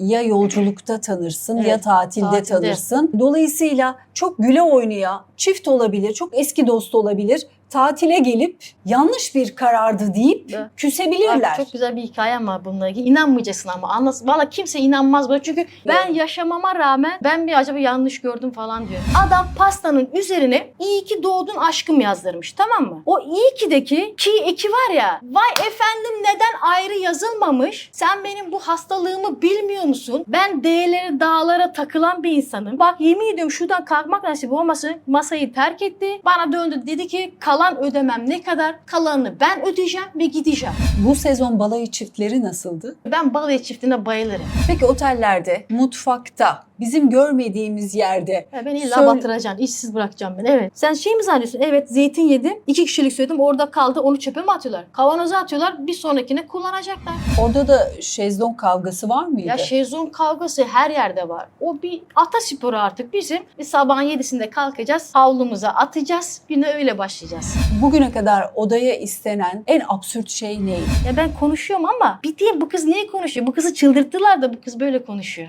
ya yolculukta tanırsın ya Evet, tatilde, tatilde. tanırsın. Dolayısıyla çok güle oynaya çift olabilir, çok eski dost olabilir. Tatile gelip yanlış bir karardı deyip Evet. küsebilirler. Bak, çok güzel bir hikayem var bununla ilgili. İnanmayacaksın ama. Anlas Valla kimse inanmaz buna. Çünkü ben yaşamama rağmen ben bir acaba yanlış gördüm falan diyor. Adam pastanın üzerine iyi ki doğdun aşkım yazdırmış tamam mı? O iyi ki'deki ki eki var ya. Vay efendim neden ayrı yazılmamış? Sen benim bu hastalığımı bilmiyor musun? Ben D'lere dağlara takılan bir insanım. Bak yemin ediyorum şuradan kalkmak nasip olması masayı terk etti. Bana döndü dedi ki kalan ödemem ne kadar? Kalanını ben ödeyeceğim ve gideceğim. Bu sezon balayı çiftleri nasıldı? Ben balayı çiftine bayılırım. Peki otellerde, mutfakta, bizim görmediğimiz yerde Ya beni illa Söyle- batıracaksın, işsiz bırakacaksın beni. Evet. Sen şey mi zannediyorsun? Evet zeytin yedim. iki kişilik söyledim. Orada kaldı. Onu çöpe mi atıyorlar? Kavanoza atıyorlar. Bir sonrakine kullanacaklar. orada da şezlong kavgası var mıydı? Ya şezlong kavgası her yerde var. O bir atasporu artık bizim. Bir sabahın yedisinde kalkacağız. Havlumuza atacağız. Güne öyle başlayacağız. Bugüne kadar odaya istenen en absürt şey neydi? Ya ben konuşuyorum ama bir diyeyim bu kız niye konuşuyor? Bu kızı çıldırttılar da bu kız böyle konuşuyor.